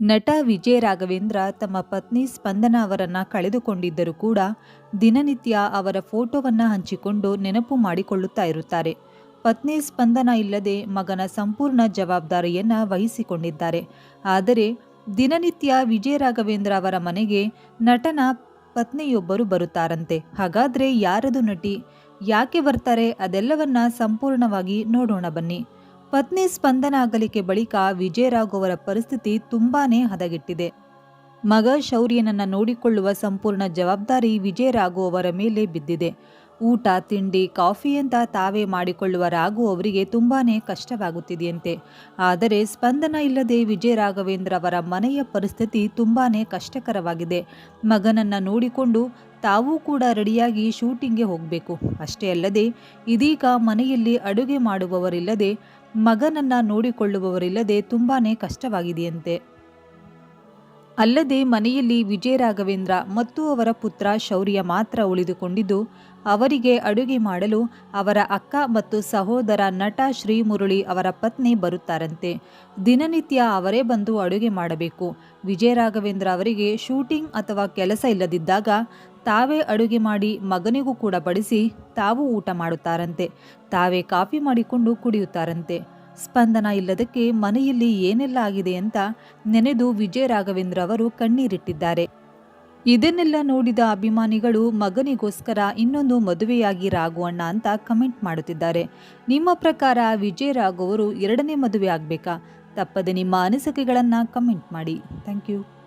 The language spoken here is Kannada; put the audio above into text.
ನಟ ವಿಜಯ ರಾಘವೇಂದ್ರ ತಮ್ಮ ಪತ್ನಿ ಸ್ಪಂದನ ಅವರನ್ನು ಕಳೆದುಕೊಂಡಿದ್ದರೂ ಕೂಡ ದಿನನಿತ್ಯ ಅವರ ಫೋಟೋವನ್ನು ಹಂಚಿಕೊಂಡು ನೆನಪು ಮಾಡಿಕೊಳ್ಳುತ್ತಾ ಇರುತ್ತಾರೆ. ಪತ್ನಿ ಸ್ಪಂದನ ಇಲ್ಲದೆ ಮಗನ ಸಂಪೂರ್ಣ ಜವಾಬ್ದಾರಿಯನ್ನು ವಹಿಸಿಕೊಂಡಿದ್ದಾರೆ. ಆದರೆ ದಿನನಿತ್ಯ ವಿಜಯ ರಾಘವೇಂದ್ರ ಅವರ ಮನೆಗೆ ನಟನ ಪತ್ನಿಯೊಬ್ಬರು ಬರುತ್ತಾರಂತೆ. ಹಾಗಾದ್ರೆ ಯಾರದು ನಟಿ? ಯಾಕೆ ಬರ್ತಾರೆ? ಅದೆಲ್ಲವನ್ನ ಸಂಪೂರ್ಣವಾಗಿ ನೋಡೋಣ ಬನ್ನಿ. ಪತ್ನಿ ಸ್ಪಂದನ ಅಗಲಿಕೆ ಬಳಿಕ ವಿಜಯರಾಘವ್ ಅವರ ಪರಿಸ್ಥಿತಿ ತುಂಬಾನೇ ಹದಗೆಟ್ಟಿದೆ. ಮಗ ಶೌರ್ಯನನ್ನ ನೋಡಿಕೊಳ್ಳುವ ಸಂಪೂರ್ಣ ಜವಾಬ್ದಾರಿ ವಿಜಯರಾಘವ್ ಅವರ ಮೇಲೆ ಬಿದ್ದಿದೆ. ಊಟ, ತಿಂಡಿ, ಕಾಫಿ ಅಂತ ತಾವೇ ಮಾಡಿಕೊಳ್ಳುವ ರಾಘು ಅವರಿಗೆ ತುಂಬಾನೇ ಕಷ್ಟವಾಗುತ್ತಿದೆಯಂತೆ. ಆದರೆ ಸ್ಪಂದನ ಇಲ್ಲದೆ ವಿಜಯ ರಾಘವೇಂದ್ರ ಅವರ ಮನೆಯ ಪರಿಸ್ಥಿತಿ ತುಂಬಾನೇ ಕಷ್ಟಕರವಾಗಿದೆ. ಮಗನನ್ನ ನೋಡಿಕೊಂಡು ತಾವೂ ಕೂಡ ರೆಡಿಯಾಗಿ ಶೂಟಿಂಗ್ಗೆ ಹೋಗಬೇಕು. ಅಷ್ಟೇ ಅಲ್ಲದೆ ಇದೀಗ ಮನೆಯಲ್ಲಿ ಅಡುಗೆ ಮಾಡುವವರಿಲ್ಲದೆ ಮಗನನ್ನ ನೋಡಿಕೊಳ್ಳುವವರಿಲ್ಲದೆ ತುಂಬಾನೇ ಕಷ್ಟವಾಗಿದೆಯಂತೆ. ಅಲ್ಲದೆ ಮನೆಯಲ್ಲಿ ವಿಜಯ ರಾಘವೇಂದ್ರ ಮತ್ತು ಅವರ ಪುತ್ರ ಶೌರ್ಯ ಮಾತ್ರ ಉಳಿದುಕೊಂಡಿದ್ದು, ಅವರಿಗೆ ಅಡುಗೆ ಮಾಡಲು ಅವರ ಅಕ್ಕ ಮತ್ತು ಸಹೋದರ ನಟ ಶ್ರೀಮುರಳಿ ಅವರ ಪತ್ನಿ ಬರುತ್ತಾರಂತೆ. ದಿನನಿತ್ಯ ಅವರೇ ಬಂದು ಅಡುಗೆ ಮಾಡಬೇಕು. ವಿಜಯ ರಾಘವೇಂದ್ರ ಅವರಿಗೆ ಶೂಟಿಂಗ್ ಅಥವಾ ಕೆಲಸ ಇಲ್ಲದಿದ್ದಾಗ ತಾವೇ ಅಡುಗೆ ಮಾಡಿ ಮಗನಿಗೂ ಕೂಡ ಬಡಿಸಿ ತಾವು ಊಟ ಮಾಡುತ್ತಾರಂತೆ. ತಾವೇ ಕಾಫಿ ಮಾಡಿಕೊಂಡು ಕುಡಿಯುತ್ತಾರಂತೆ. ಸ್ಪಂದನ ಇಲ್ಲದಕ್ಕೆ ಮನೆಯಲ್ಲಿ ಏನೆಲ್ಲ ಆಗಿದೆ ಅಂತ ನೆನೆದು ವಿಜಯ ರಾಘವೇಂದ್ರ ಅವರು ಕಣ್ಣೀರಿಟ್ಟಿದ್ದಾರೆ. ಇದನ್ನೆಲ್ಲ ನೋಡಿದ ಅಭಿಮಾನಿಗಳು ಮಗನಿಗೋಸ್ಕರ ಇನ್ನೊಂದು ಮದುವೆಯಾಗಿ ರಾಘವಣ್ಣ ಅಂತ ಕಮೆಂಟ್ ಮಾಡುತ್ತಿದ್ದಾರೆ. ನಿಮ್ಮ ಪ್ರಕಾರ ವಿಜಯ ರಾಘವ್ ಅವರು ಎರಡನೇ ಮದುವೆ ಆಗಬೇಕಾ? ತಪ್ಪದೆ ನಿಮ್ಮ ಅನಿಸಿಕೆಗಳನ್ನು ಕಮೆಂಟ್ ಮಾಡಿ. Thank you.